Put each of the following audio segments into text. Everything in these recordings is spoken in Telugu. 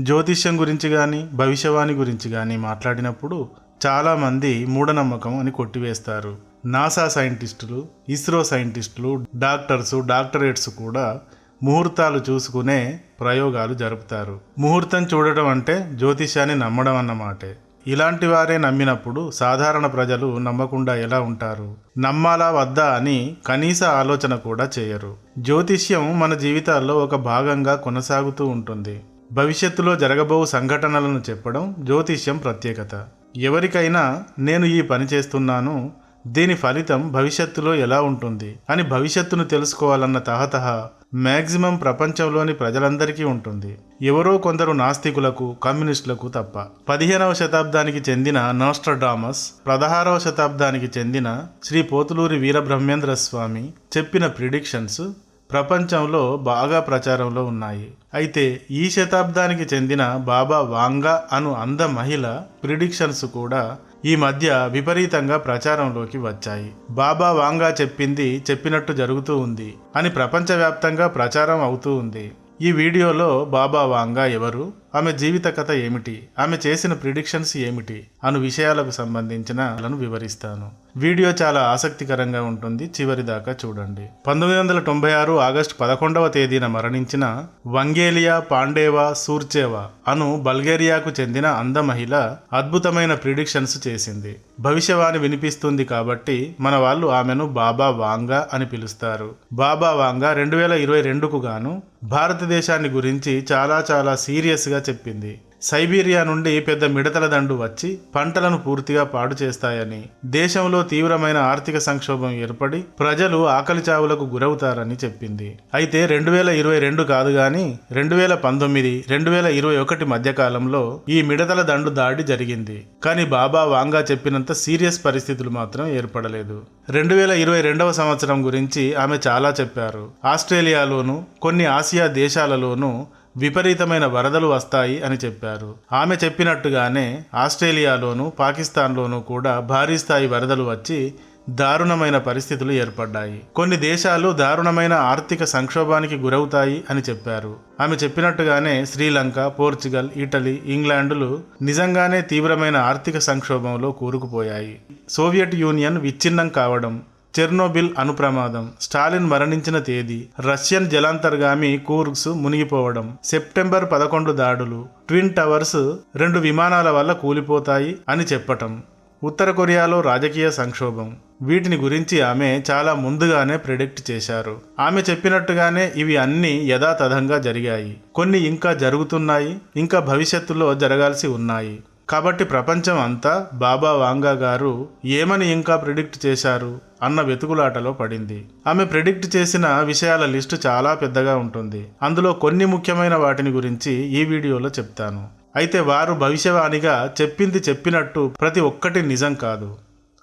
జ్యోతిష్యం గురించి కానీ భవిష్యవాణి గురించి కానీ మాట్లాడినప్పుడు చాలామంది మూఢనమ్మకం అని కొట్టివేస్తారు. నాసా సైంటిస్టులు ఇస్రో సైంటిస్టులు డాక్టర్స్ డాక్టరేట్స్ కూడా ముహూర్తాలు చూసుకునే ప్రయోగాలు జరుపుతారు. ముహూర్తం చూడటం అంటే జ్యోతిష్యాన్ని నమ్మడం అన్నమాటే ఇలాంటి వారే నమ్మినప్పుడు సాధారణ ప్రజలు నమ్మకుండా ఎలా ఉంటారు? నమ్మాలా వద్దా అని కనీస ఆలోచన కూడా చేయరు. జ్యోతిష్యం మన జీవితాల్లో ఒక భాగంగా కొనసాగుతూ ఉంటుంది. భవిష్యత్తులో జరగబో సంఘటనలను చెప్పడం జ్యోతిష్యం ప్రత్యేకత. ఎవరికైనా నేను ఈ పని చేస్తున్నాను దీని ఫలితం భవిష్యత్తులో ఎలా ఉంటుంది అని భవిష్యత్తును తెలుసుకోవాలన్న తహతహ మ్యాక్సిమం ప్రపంచంలోని ప్రజలందరికీ ఉంటుంది. ఎవరో కొందరు నాస్తికులకు కమ్యూనిస్టులకు తప్ప. పదిహేనవ శతాబ్దానికి చెందిన నాస్ట్రడామస్ పదహారవ శతాబ్దానికి చెందిన శ్రీ పోతులూరి వీరబ్రహ్మేంద్ర స్వామి చెప్పిన ప్రిడిక్షన్స్ ప్రపంచంలో బాగా ప్రచారంలో ఉన్నాయి. అయితే ఈ శతాబ్దానికి చెందిన బాబా వాంగా అను అంద మహిళ ప్రిడిక్షన్స్ కూడా ఈ మధ్య విపరీతంగా ప్రచారంలోకి వచ్చాయి. బాబా వాంగా చెప్పింది చెప్పినట్టు జరుగుతూ ఉంది అని ప్రపంచవ్యాప్తంగా ప్రచారం అవుతూ ఉంది. ఈ వీడియోలో బాబా వాంగా ఎవరు? ఆమె జీవిత కథ ఏమిటి? ఆమె చేసిన ప్రిడిక్షన్స్ ఏమిటి? అను విషయాలకు సంబంధించిన వివరిస్తాను. వీడియో చాలా ఆసక్తికరంగా ఉంటుంది. చివరి దాకా చూడండి. పంతొమ్మిది వందల తొంభై ఆరు ఆగస్టు పదకొండవ తేదీన మరణించిన వంగేలియా పాండేవా సూర్చేవా అను బల్గేరియాకు చెందిన అంద మహిళ అద్భుతమైన ప్రిడిక్షన్స్ చేసింది. భవిష్యవాణి వినిపిస్తుంది కాబట్టి మన వాళ్ళు ఆమెను బాబా వాంగా అని పిలుస్తారు. బాబా వాంగా రెండు వేల ఇరవై రెండుకు గాను భారతదేశాన్ని గురించి చాలా చాలా సీరియస్గా చెప్పింది. సైబీరియా నుండి పెద్ద మిడతల దండు వచ్చి పంటలను పూర్తిగా పాడు చేస్తాయని దేశంలో తీవ్రమైన ఆర్థిక సంక్షోభం ఏర్పడి ప్రజలు ఆకలి చావులకు గురవుతారని చెప్పింది. అయితే రెండు వేల ఇరవై రెండు కాదు గాని రెండు వేల పంతొమ్మిది రెండు వేల ఇరవై ఒకటి మధ్యకాలంలో ఈ మిడతల దండు దాడి జరిగింది. కానీ బాబా వాంగా చెప్పినంత సీరియస్ పరిస్థితులు మాత్రం ఏర్పడలేదు. రెండు వేల ఇరవై రెండవ సంవత్సరం గురించి ఆమె చాలా చెప్పారు. ఆస్ట్రేలియాలోను కొన్ని ఆసియా దేశాలలోనూ విపరీతమైన వరదలు వస్తాయి అని చెప్పారు. ఆమె చెప్పినట్టుగానే ఆస్ట్రేలియాలోనూ పాకిస్తాన్లోనూ కూడా భారీ స్థాయి వరదలు వచ్చి దారుణమైన పరిస్థితులు ఏర్పడ్డాయి. కొన్ని దేశాలు దారుణమైన ఆర్థిక సంక్షోభానికి గురవుతాయి అని చెప్పారు. ఆమె చెప్పినట్టుగానే శ్రీలంక పోర్చుగల్ ఇటలీ ఇంగ్లాండులు నిజంగానే తీవ్రమైన ఆర్థిక సంక్షోభంలో కూరుకుపోయాయి. సోవియట్ యూనియన్ విచ్ఛిన్నం కావడం చెర్నోబిల్ అనుప్రమాదం. స్టాలిన్ మరణించిన తేదీ రష్యన్ జలాంతర్గామి కూర్గ్స్ మునిగిపోవడం సెప్టెంబర్ పదకొండు దాడులు ట్విన్ టవర్స్ రెండు విమానాల వల్ల కూలిపోతాయి అని చెప్పటం. ఉత్తర కొరియాలో రాజకీయ సంక్షోభం. వీటిని గురించి ఆమె చాలా ముందుగానే ప్రిడిక్ట్ చేశారు. ఆమె చెప్పినట్టుగానే ఇవి అన్నీ యథాతథంగా జరిగాయి. కొన్ని ఇంకా జరుగుతున్నాయి ఇంకా భవిష్యత్తులో జరగాల్సి ఉన్నాయి. కాబట్టి ప్రపంచం అంతా బాబా వాంగా గారు ఏమని ఇంకా ప్రిడిక్ట్ చేశారు అన్న వెతుకులాటలో పడింది. ఆమె ప్రిడిక్ట్ చేసిన విషయాల లిస్టు చాలా పెద్దగా ఉంటుంది. అందులో కొన్ని ముఖ్యమైన వాటిని గురించి ఈ వీడియోలో చెప్తాను. అయితే వారు భవిష్యవాణిగా చెప్పింది చెప్పినట్టు ప్రతి ఒక్కటి నిజం కాదు.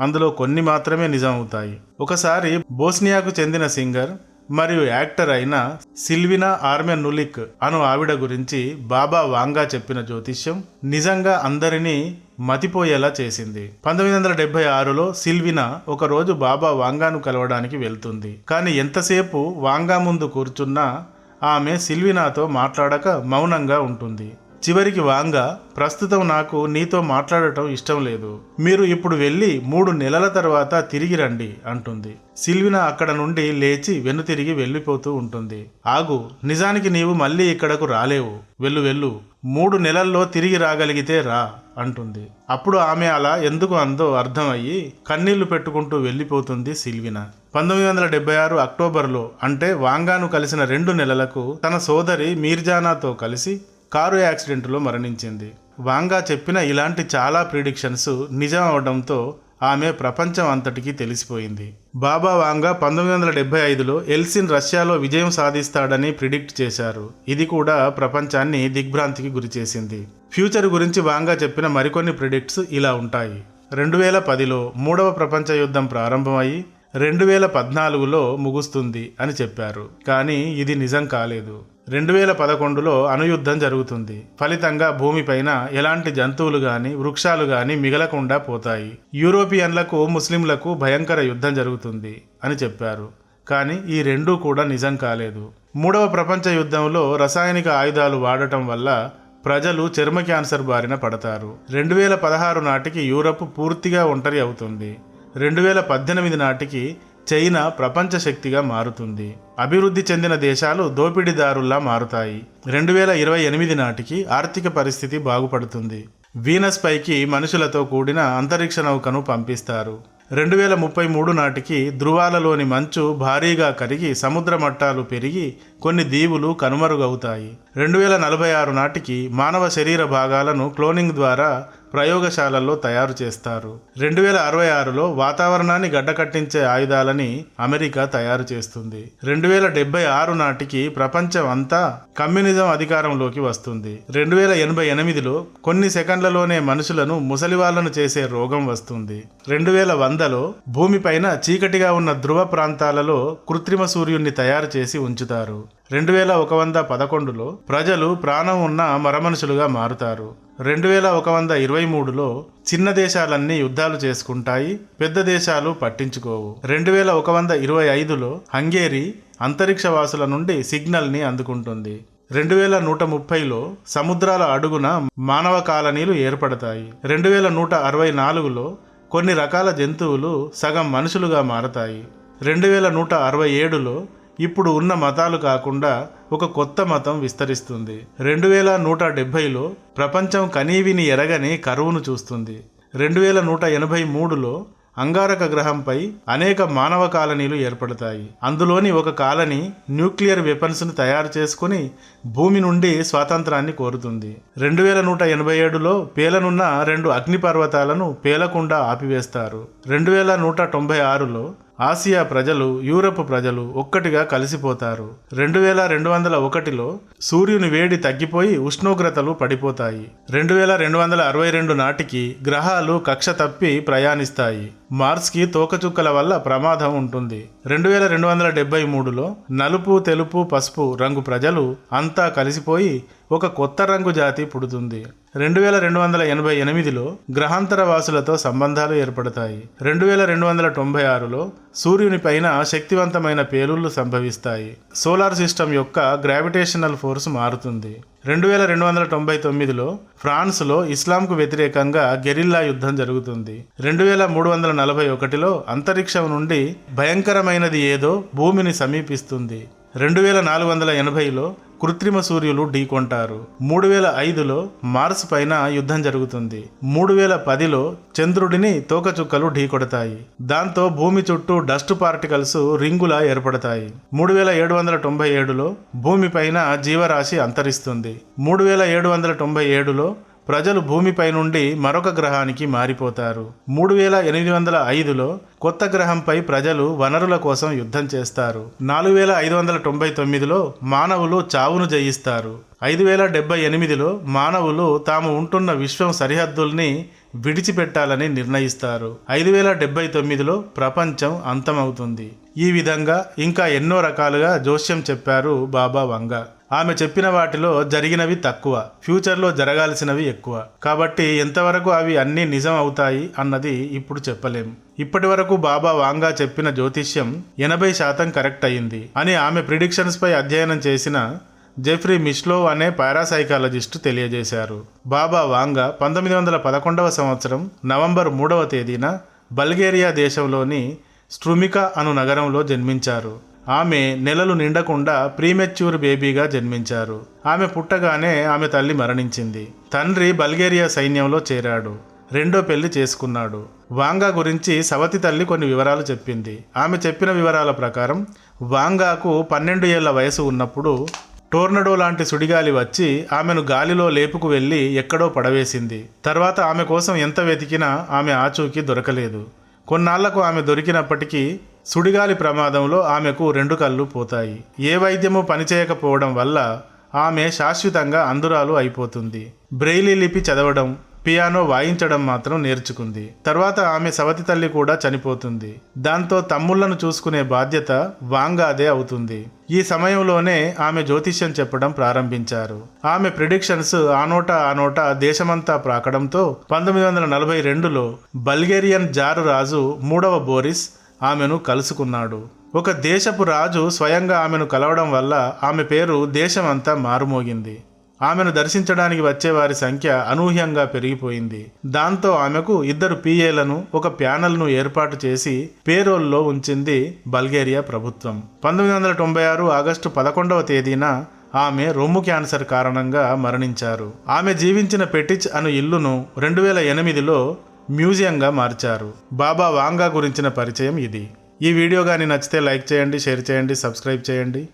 అందులో కొన్ని మాత్రమే నిజం అవుతాయి ఒకసారి బోస్నియాకు చెందిన సింగర్ మరియు యాక్టర్ అయిన సిల్వినా ఆర్మె నులిక్ అను ఆవిడ గురించి బాబా వాంగా చెప్పిన జ్యోతిష్యం నిజంగా అందరినీ మతిపోయేలా చేసింది. పంతొమ్మిది వందల డెబ్బై ఆరులో సిల్వినా ఒకరోజు బాబా వాంగాను కలవడానికి వెళ్తుంది. కానీ ఎంతసేపు వాంగా ముందు కూర్చున్నా ఆమె సిల్వినాతో మాట్లాడక మౌనంగా ఉంటుంది. చివరికి వాంగా ప్రస్తుతం నాకు నీతో మాట్లాడటం ఇష్టం లేదు. మీరు ఇప్పుడు వెళ్ళి మూడు నెలల తర్వాత తిరిగి రండి అంటుంది. సిల్వినా అక్కడ నుండి లేచి వెనుతిరిగి వెళ్ళిపోతూ ఉంటుంది. ఆగు నిజానికి నీవు మళ్ళీ ఇక్కడకు రాలేవు. వెళ్ళు వెళ్ళు. మూడు నెలల్లో తిరిగి రాగలిగితే రా అంటుంది. అప్పుడు ఆమె అలా ఎందుకు అందో అర్థమయ్యి కన్నీళ్ళు పెట్టుకుంటూ వెళ్ళిపోతుంది సిల్వినా. పంతొమ్మిది వందల డెబ్బై ఆరు అక్టోబర్లో అంటే వాంగాను కలిసిన రెండు నెలలకు తన సోదరి మీర్జానాతో కలిసి కారు యాక్సిడెంట్లో మరణించింది. వాంగా చెప్పిన ఇలాంటి చాలా ప్రిడిక్షన్స్ నిజం అవడంతో ఆమె ప్రపంచం అంతటికీ తెలిసిపోయింది. బాబా వాంగా పంతొమ్మిది వందల డెబ్బై ఐదులో ఎల్సిన్ రష్యాలో విజయం సాధిస్తాడని ప్రిడిక్ట్ చేశారు. ఇది కూడా ప్రపంచాన్ని దిగ్భ్రాంతికి గురిచేసింది ఫ్యూచర్ గురించి వాంగా చెప్పిన మరికొన్ని ప్రిడిక్ట్స్ ఇలా ఉంటాయి. రెండు వేల పదిలో మూడవ ప్రపంచ యుద్ధం ప్రారంభమయ్యి రెండు వేల పద్నాలుగులో ముగుస్తుంది అని చెప్పారు. కానీ ఇది నిజం కాలేదు. రెండు వేల పదకొండులో అణుయుద్ధం జరుగుతుంది. ఫలితంగా భూమిపైన ఎలాంటి జంతువులు గాని వృక్షాలు గాని మిగలకుండా పోతాయి. యూరోపియన్లకు ముస్లింలకు భయంకర యుద్ధం జరుగుతుంది అని చెప్పారు. కానీ ఈ రెండూ కూడా నిజం కాలేదు. మూడవ ప్రపంచ యుద్ధంలో రసాయనిక ఆయుధాలు వాడటం వల్ల ప్రజలు చర్మ క్యాన్సర్ బారిన పడతారు. రెండు వేల పదహారు నాటికి యూరప్ పూర్తిగా ఒంటరి అవుతుంది. రెండు వేల పద్దెనిమిది నాటికి చైనా ప్రపంచ శక్తిగా మారుతుంది. అభివృద్ధి చెందిన దేశాలు దోపిడీదారుల్లా మారుతాయి. రెండు వేల ఇరవై ఎనిమిది నాటికి ఆర్థిక పరిస్థితి బాగుపడుతుంది. వీనస్ పైకి మనుషులతో కూడిన అంతరిక్ష నౌకను పంపిస్తారు. రెండు వేల ముప్పై మూడు నాటికి ధృవాలలోని మంచు భారీగా కరిగి సముద్ర మట్టాలు పెరిగి కొన్ని దీవులు కనుమరుగవుతాయి. రెండు వేల నలభై ఆరు నాటికి మానవ శరీర భాగాలను క్లోనింగ్ ద్వారా ప్రయోగశాలల్లో తయారు చేస్తారు. రెండు వేల అరవై ఆరులో వాతావరణాన్ని గడ్డకట్టించే ఆయుధాలని అమెరికా తయారు చేస్తుంది. రెండు వేల డెబ్బై ఆరు నాటికి ప్రపంచం అంతా కమ్యూనిజం అధికారంలోకి వస్తుంది. రెండు వేల ఎనభై ఎనిమిదిలో కొన్ని సెకండ్లలోనే మనుషులను ముసలివాళ్ళను చేసే రోగం వస్తుంది. రెండు వేల వందలో భూమిపైన చీకటిగా ఉన్న ధ్రువ ప్రాంతాలలో కృత్రిమ సూర్యుణ్ణి తయారు చేసి ఉంచుతారు. రెండు వేల ఒక వంద పదకొండులో ప్రజలు ప్రాణం ఉన్న మరమనుషులుగా మారుతారు. రెండు వేల ఒక వంద ఇరవై మూడులో చిన్న దేశాలన్నీ యుద్ధాలు చేసుకుంటాయి పెద్ద దేశాలు పట్టించుకోవు. రెండు వేల ఒక వంద ఇరవై ఐదులో హంగేరీ అంతరిక్ష వాసుల నుండి సిగ్నల్ని అందుకుంటుంది. రెండు వేల నూట ముప్పైలో సముద్రాల అడుగున మానవ కాలనీలు ఏర్పడతాయి. రెండు వేల నూట అరవై నాలుగులో కొన్ని రకాల జంతువులు సగం మనుషులుగా మారతాయి. రెండు వేల నూట అరవై ఏడులో ఇప్పుడు ఉన్న మతాలు కాకుండా ఒక కొత్త మతం విస్తరిస్తుంది. రెండు వేల నూట డెబ్భైలో ప్రపంచం కనీవిని ఎరగని కరువును చూస్తుంది. రెండు వేల నూట ఎనభై మూడులో అంగారక గ్రహంపై అనేక మానవ కాలనీలు ఏర్పడతాయి. అందులోని ఒక కాలనీ న్యూక్లియర్ వెపన్స్ను తయారు చేసుకుని భూమి నుండి స్వాతంత్రాన్ని కోరుతుంది. రెండు వేల నూట ఎనభై ఏడులో పేలనున్న రెండు అగ్నిపర్వతాలను పేలకుండా ఆపివేస్తారు. రెండు వేల నూట తొంభై ఆరులో ఆసియా ప్రజలు యూరప్ ప్రజలు ఒక్కటిగా కలిసిపోతారు. రెండు వేల రెండు వందల ఒకటిలో సూర్యుని వేడి తగ్గిపోయి ఉష్ణోగ్రతలు పడిపోతాయి. రెండు వేల రెండు వందల అరవై రెండు నాటికి గ్రహాలు కక్ష తప్పి ప్రయాణిస్తాయి. మార్స్కి తోకచుక్కల వల్ల ప్రమాదం ఉంటుంది. రెండు వేల రెండు వందల డెబ్బై మూడులో నలుపు తెలుపు పసుపు రంగు ప్రజలు అంతా కలిసిపోయి ఒక కొత్త రంగు జాతి పుడుతుంది. రెండు వేల రెండు వందల ఎనభై ఎనిమిదిలో గ్రహాంతర వాసులతో సంబంధాలు ఏర్పడతాయి. రెండు వేల రెండు వందల తొంభై ఆరులో సూర్యుని పైన శక్తివంతమైన పేలుళ్ళు సంభవిస్తాయి. సోలార్ సిస్టమ్ యొక్క గ్రావిటేషనల్ ఫోర్స్ మారుతుంది. రెండు వేల రెండు వందల తొంభై తొమ్మిదిలో ఫ్రాన్స్లో ఇస్లాంకు వ్యతిరేకంగా గెరిల్లా యుద్ధం జరుగుతుంది. రెండు వేల మూడు వందల నలభై ఒకటిలో అంతరిక్షం నుండి భయంకరమైనది ఏదో భూమిని సమీపిస్తుంది. రెండు వేల నాలుగు వందల ఎనభైలో కృత్రిమ సూర్యులు ఢీకొంటారు మూడు వేల ఐదులో మార్స్ పైన యుద్ధం జరుగుతుంది. మూడు వేల పదిలో చంద్రుడిని తోకచుక్కలు ఢీకొడతాయి దాంతో భూమి చుట్టూ డస్ట్ పార్టికల్స్ రింగులా ఏర్పడతాయి. మూడు వేల ఏడు వందల తొంభై ఏడులో భూమిపైన జీవరాశి అంతరిస్తుంది. మూడు వేల ఏడు వందల తొంభై ఏడులో ప్రజలు భూమిపై నుండి మరొక గ్రహానికి మారిపోతారు. మూడు వేల ఎనిమిది వందల ఐదులో కొత్త గ్రహంపై ప్రజలు వనరుల కోసం యుద్ధం చేస్తారు. నాలుగు వేల ఐదు వందల తొంభై తొమ్మిదిలో మానవులు చావును జయిస్తారు. ఐదు వేల డెబ్బై ఎనిమిదిలో మానవులు తాము ఉంటున్న విశ్వం సరిహద్దుల్ని విడిచిపెట్టాలని నిర్ణయిస్తారు. ఐదు వేల డెబ్బై తొమ్మిదిలో ప్రపంచం అంతమవుతుంది. ఈ విధంగా ఇంకా ఎన్నో రకాలుగా జోస్యం చెప్పారు బాబా వంగ. ఆమె చెప్పిన వాటిలో జరిగినవి తక్కువ ఫ్యూచర్లో జరగాల్సినవి ఎక్కువ. కాబట్టి ఎంతవరకు అవి అన్నీ నిజం అవుతాయి అన్నది ఇప్పుడు చెప్పలేం. ఇప్పటి వరకు బాబా వాంగా చెప్పిన జ్యోతిష్యం ఎనభై శాతం కరెక్ట్ అయింది అని ఆమె ప్రిడిక్షన్స్పై అధ్యయనం చేసిన జెఫ్రీ మిష్లో అనే పారాసైకాలజిస్టు తెలియజేశారు. బాబా వాంగా పంతొమ్మిది వందల పదకొండవ సంవత్సరం నవంబర్ మూడవ తేదీన బల్గేరియా దేశంలోని స్ట్రుమికా అను నగరంలో జన్మించారు. ఆమె నెలలు నిండకుండా ప్రీమెచ్యూర్ బేబీగా జన్మించారు. ఆమె పుట్టగానే ఆమె తల్లి మరణించింది. తండ్రి బల్గేరియా సైన్యంలో చేరాడు. రెండో పెళ్ళి చేసుకున్నాడు. వాంగా గురించి సవతి తల్లి కొన్ని వివరాలు చెప్పింది. ఆమె చెప్పిన వివరాల ప్రకారం వాంగాకు పన్నెండు ఏళ్ళ వయసు ఉన్నప్పుడు టోర్నడో లాంటి సుడిగాలి వచ్చి ఆమెను గాలిలో లేపుకు వెళ్ళి ఎక్కడో పడవేసింది. తర్వాత ఆమె కోసం ఎంత వెతికినా ఆమె ఆచూకీ దొరకలేదు. కొన్నాళ్ళకు ఆమె దొరికినప్పటికీ సుడిగాలి ప్రమాదంలో ఆమెకు రెండు కళ్ళు పోతాయి. ఏ వైద్యము పనిచేయకపోవడం వల్ల ఆమె శాశ్వతంగా అందురాలు అయిపోతుంది. బ్రెయిలీ లిపి చదవడం పియానో వాయించడం మాత్రం నేర్చుకుంది. తర్వాత ఆమె సవతి తల్లి కూడా చనిపోతుంది. దాంతో తమ్ముళ్ళను చూసుకునే బాధ్యత వాంగాదే అవుతుంది. ఈ సమయంలోనే ఆమె జ్యోతిష్యం చెప్పడం ప్రారంభించారు. ఆమె ప్రిడిక్షన్స్ ఆనోట ఆనోట దేశమంతా ప్రాకడంతో పంతొమ్మిది వందల నలభై రెండులో బల్గేరియన్ జారు రాజు మూడవ బోరిస్ ఆమెను కలుసుకున్నాడు. ఒక దేశపు రాజు స్వయంగా ఆమెను కలవడం వల్ల ఆమె పేరు దేశమంతా మారుమోగింది. ఆమెను దర్శించడానికి వచ్చే వారి సంఖ్య అనూహ్యంగా పెరిగిపోయింది. దాంతో ఆమెకు ఇద్దరు పిఏలను ఒక ప్యానల్ను ఏర్పాటు చేసి పేరోల్లో ఉంచింది బల్గేరియా ప్రభుత్వం. పంతొమ్మిది వందల తొంభై ఆరు ఆగస్టు పదకొండవ తేదీన ఆమె రొమ్ము క్యాన్సర్ కారణంగా మరణించారు. ఆమె జీవించిన పెటిచ్ అను ఇల్లును రెండు వేల ఎనిమిదిలో మ్యూజియంగా మార్చారు. బాబా వాంగా గురించిన పరిచయం ఇది. ఈ వీడియో కానీ నచ్చితే లైక్ చేయండి షేర్ చేయండి సబ్స్క్రైబ్ చేయండి.